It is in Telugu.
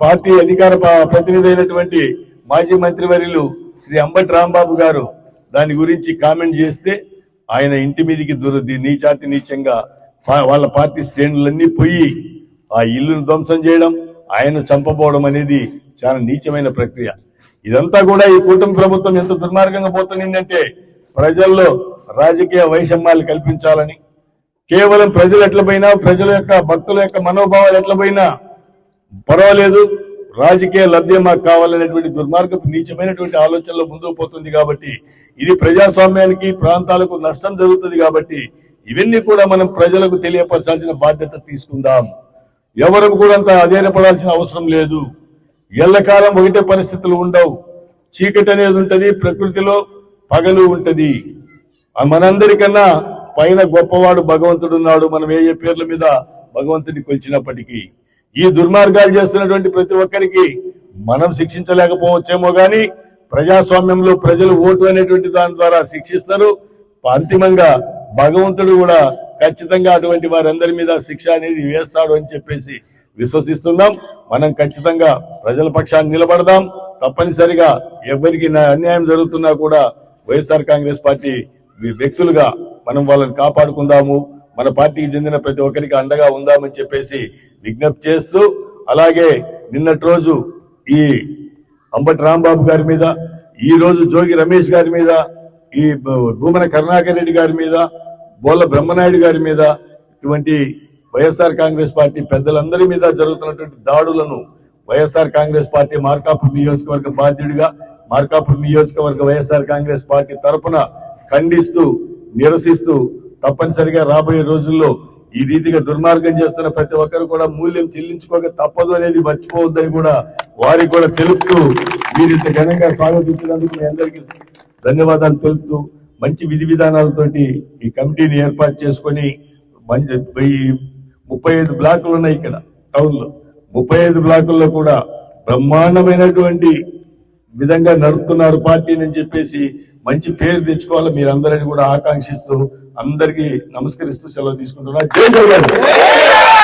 పార్టీ అధికార ప- ప్రతినిధి అయినటువంటి మాజీ మంత్రివర్యులు శ్రీ అంబటి రాంబాబు గారు దాని గురించి కామెంట్ చేస్తే ఆయన ఇంటి మీదికి దురది నీచాతి నీచంగా వాళ్ళ పార్టీ శ్రేణులన్నీ పోయి ఆ ఇల్లును ధ్వంసం చేయడం ఆయన చంపబోవడం అనేది చాలా నీచమైన ప్రక్రియ. ఇదంతా కూడా ఈ కూటమి ప్రభుత్వం ఎంత దుర్మార్గంగా పోతుందంటే ప్రజల్లో రాజకీయ వైషమ్యాలు కల్పించాలని. కేవలం ప్రజలు ఎట్ల పోయినా ప్రజల యొక్క భక్తుల యొక్క మనోభావాలు ఎట్ల పోయినా పర్వాలేదు రాజకీయ లబ్ధి మాకు కావాలనేటువంటి దుర్మార్గపు నీచమైనటువంటి ఆలోచనలో ముందుకు పోతుంది కాబట్టి ఇది ప్రజాస్వామ్యానికి ప్రాంతాలకు నష్టం జరుగుతుంది కాబట్టి ఇవన్నీ కూడా మనం ప్రజలకు తెలియపరచాల్సిన బాధ్యత తీసుకుందాం. ఎవరు కూడా అంత అధైర్యపడాల్సిన అవసరం లేదు. ఎల్లకాలం ఒకటే పరిస్థితులు ఉండవు. చీకటి అనేది ఉంటుంది ప్రకృతిలో పగలు ఉంటుంది. మనందరికన్నా పైన గొప్పవాడు భగవంతుడున్నాడు మనం ఏ ఏ పేర్ల మీద భగవంతుని కొలిచినప్పటికీ. ఈ దుర్మార్గాలు చేస్తున్నటువంటి ప్రతి ఒక్కరికి మనం శిక్షించలేకపోవచ్చేమో గాని ప్రజాస్వామ్యంలో ప్రజలు ఓటు అనేటువంటి దాని ద్వారా శిక్షిస్తారు. అంతిమంగా భగవంతుడు కూడా ఖచ్చితంగా అటువంటి వారందరి మీద శిక్ష అనేది వేస్తాడు అని చెప్పేసి విశ్వసిస్తున్నాం. మనం ఖచ్చితంగా ప్రజల పక్షాన్ని నిలబడదాం. తప్పనిసరిగా ఎవరికి నా- అన్యాయం జరుగుతున్నా కూడా వైఎస్ఆర్ కాంగ్రెస్ పార్టీ వ్యక్తులుగా మనం వాళ్ళని కాపాడుకుందాము. మన పార్టీకి చెందిన ప్రతి ఒక్కరికి అండగా ఉందామని చెప్పేసి విజ్ఞప్తి చేస్తూ అలాగే నిన్నటి రోజు ఈ అంబటి రాంబాబు గారి మీద ఈ రోజు జోగి రమేష్ గారి మీద ఈ భూమన కరుణాకర్ రెడ్డి గారి మీద బోల బ్రహ్మనాయుడు గారి మీద ఇటువంటి వైఎస్ఆర్ కాంగ్రెస్ పార్టీ పెద్దలందరి మీద జరుగుతున్నటువంటి దాడులను వైఎస్ఆర్ కాంగ్రెస్ పార్టీ మార్కాపురం నియోజకవర్గ బాధ్యుడిగా మార్కాపురం నియోజకవర్గ వైఎస్ఆర్ కాంగ్రెస్ పార్టీ తరపున ఖండిస్తూ నిరసిస్తూ తప్పనిసరిగా రాబోయే రోజుల్లో ఈ రీతిగా దుర్మార్గం చేస్తున్న ప్రతి ఒక్కరు కూడా మూల్యం చెల్లించుకోక తప్పదు అనేది మర్చిపోవద్దని కూడా వారికి కూడా తెలుపుతూ మీరు ఇంత ఘనంగా స్వాగతించినందుకు మీ అందరికీ ధన్యవాదాలు తెలుపుతూ మంచి విధి విధానాలతోటి ఈ కమిటీని ఏర్పాటు చేసుకొని మంచి ముప్పై ఐదు బ్లాకులు ఉన్నాయి ఇక్కడ టౌన్లో ముప్పై ఐదు బ్లాకుల్లో కూడా బ్రహ్మాండమైనటువంటి విధంగా నడుపుతున్నారు పార్టీని అని చెప్పేసి మంచి పేరు తెచ్చుకోవాలి మీరందరిని కూడా ఆకాంక్షిస్తూ అందరికీ నమస్కరిస్తూ సెలవు తీసుకుంటున్నా. జై జగన్!